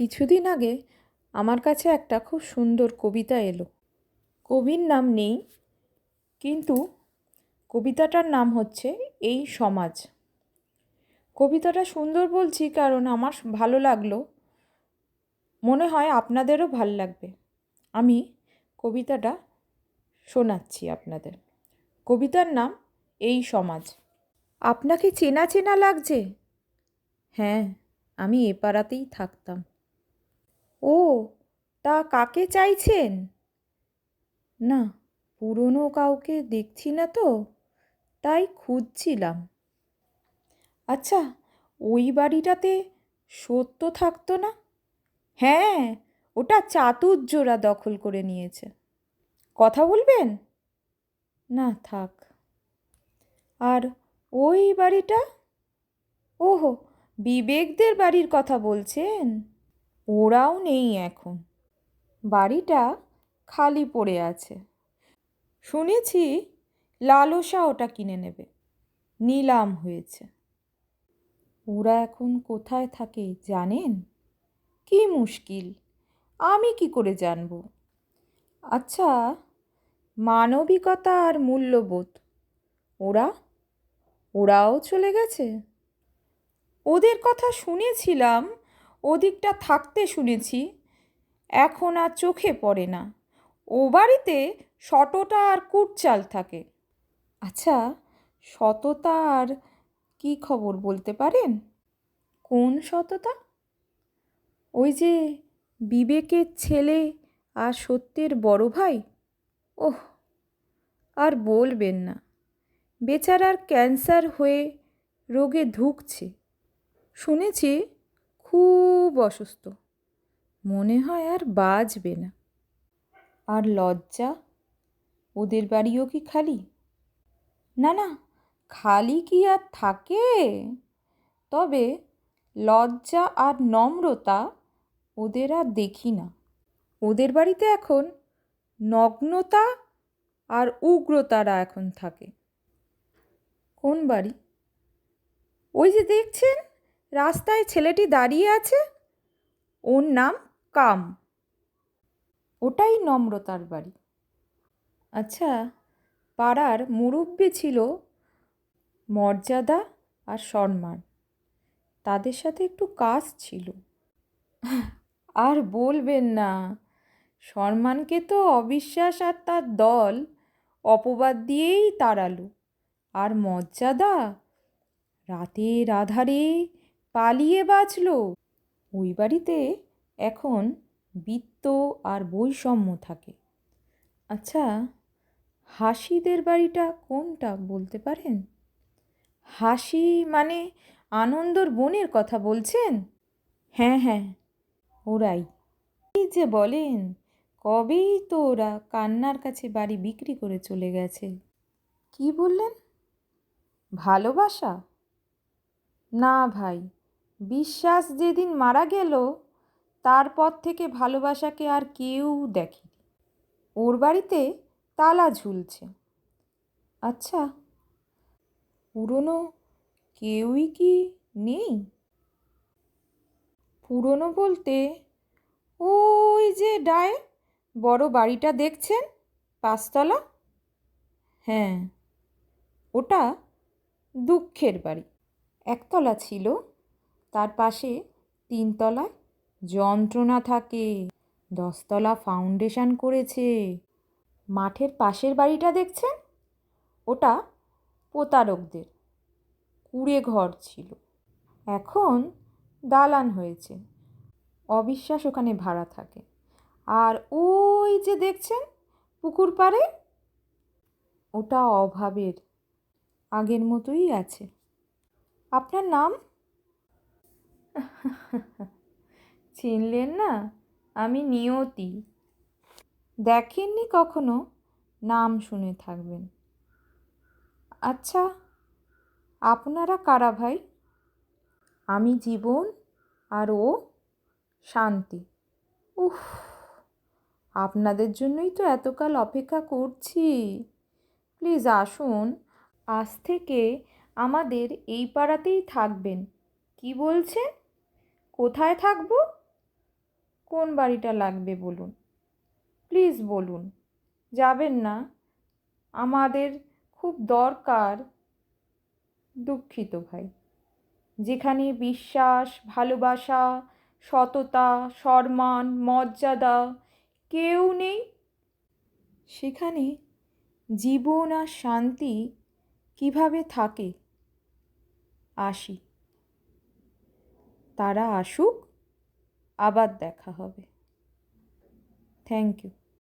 কিছুদিন আগে আমার কাছে একটা খুব সুন্দর কবিতা এলো। কবির নাম নেই, কিন্তু কবিতাটার নাম হচ্ছে এই সমাজ। কবিতাটা সুন্দর বলছি কারণ আমার ভালো লাগল। মনে হয় আপনাদেরও ভালো লাগবে। আমি কবিতাটা শোনাচ্ছি আপনাদের। কবিতার নাম এই সমাজ। আপনাকে চেনা চেনা লাগছে? হ্যাঁ আমি এ পাড়াতেই থাকতাম। তা কাকে চাইছেন? না, পুরনো কাউকে দেখছি না তো, তাই খুঁজছিলাম। আচ্ছা ওই বাড়িটাতে সত্য থাকতো না? হ্যাঁ ওটা চাতুর্যরা দখল করে নিয়েছে। কথা বলবেন? না, থাক। আর ওই বাড়িটা? ওহো, বিবেকদের বাড়ির কথা বলছেন? ওরাও নেই এখন। বাড়িটা খালি পড়ে আছে। শুনেছি লালসা ওটা কিনে নেবে। নিলাম হয়েছে। ওরা এখন কোথায় থাকে জানেন? কি মুশকিল। আমি কি করে জানব? আচ্ছা মানবিকতা আর মূল্যবোধ। ওরা? ওরাও চলে গেছে? ওদের কথা শুনেছিলাম, ওদিকটা থাকতে শুনেছি। এখন আর চোখে পড়ে না। ও বাড়িতে শতটা আর কুটচাল থাকে। আচ্ছা শততা আর কী খবর বলতে পারেন? কোন শততা? ওই যে বিবেকের ছেলে আর সত্যের বড় ভাই? ওহ, আর বলবেন না। বেচারার ক্যান্সার হয়ে রোগে ধুকছে। শুনেছি খুব অসুস্থ। মনে হয় আর বাজবে না। আর লজ্জা? ওদের বাড়িও কি খালি? না না, খালি কি আর থাকে? তবে লজ্জা আর নম্রতা ওদের আর দেখি না। ওদের বাড়িতে এখন নগ্নতা আর উগ্রতারা এখন থাকে। কোন বাড়ি? ওই যে দেখছেন, রাস্তায় ছেলেটি দাঁড়িয়ে আছে। ওর নাম কাম। ওটাই নম্রতার বাড়ি। আচ্ছা পাড়ার মুরব্বী ছিল মর্যাদা আর সম্মান। তাদের সাথে একটু কাজ ছিল। আর বলবেন না, সম্মানকে তো অবিশ্বাস আর তার দল অপবাদ দিয়েই তাড়ালো। আর মর্যাদা রাতের আধারে পালিয়ে বাঁচল। ওই বাড়িতে এখন বৃত্ত আর বৈষম্য থাকে। আচ্ছা হাসিদের বাড়িটা কোনটা বলতে পারেন? হাসি মানে আনন্দর বোনের কথা বলছেন? হ্যাঁ হ্যাঁ ওরাই। এই যে বলেন, কবেই তো ওরা কান্নার কাছে বাড়ি বিক্রি করে চলে গেছে। কি বললেন? ভালোবাসা? না ভাই, বিশ্বাস যেদিন মারা গেল তারপর থেকে ভালোবাসাকে আর কেউ দেখেনি। ওর বাড়িতে তালা ঝুলছে। আচ্ছা পুরনো কেউই কি নেই? পুরনো বলতে ওই যে ডায়ে, বড় বাড়িটা দেখছেন? পাঁচতলা? হ্যাঁ ওটা দুঃখের বাড়ি। একতলা ছিল, তার পাশে তিনতলায় যন্ত্রণা থাকে। দশতলা ফাউন্ডেশন করেছে। মাঠের পাশের বাড়িটা দেখছেন? ওটা প্রতারকদের। কুড়ে ঘর ছিল। এখন দালান হয়েছে। অবিশ্বাস ওখানে ভাড়া থাকে। আর ওই যে দেখছেন পুকুর পাড়ে? ওটা অভাবের। আগের মতোই আছে। আপনার নাম? চিনলেন না, আমি নিয়তি। দেখেননি কখনো? নাম শুনে থাকবেন। আচ্ছা আপনারা কারা ভাই? আমি জীবন আর ও শান্তি। উফ, আপনাদের জন্যই তো এতকাল অপেক্ষা করছি। প্লিজ আসুন, আজ থেকে আমাদের এই পাড়াতেই থাকবেন। কি বলছেন? কোথায় থাকব? কোন বাড়িটা লাগবে বলুন? প্লিজ বলুন। যাবেন না। আমাদের খুব দরকার দুঃখিত ভাই। যেখানে বিশ্বাস, ভালোবাসা, সততা, সম্মান, মর্যাদা কেউ নেই, সেখানে জীবন আর শান্তি কীভাবে থাকে? আসি। তারা আসুক আবার দেখা হবে। Thank you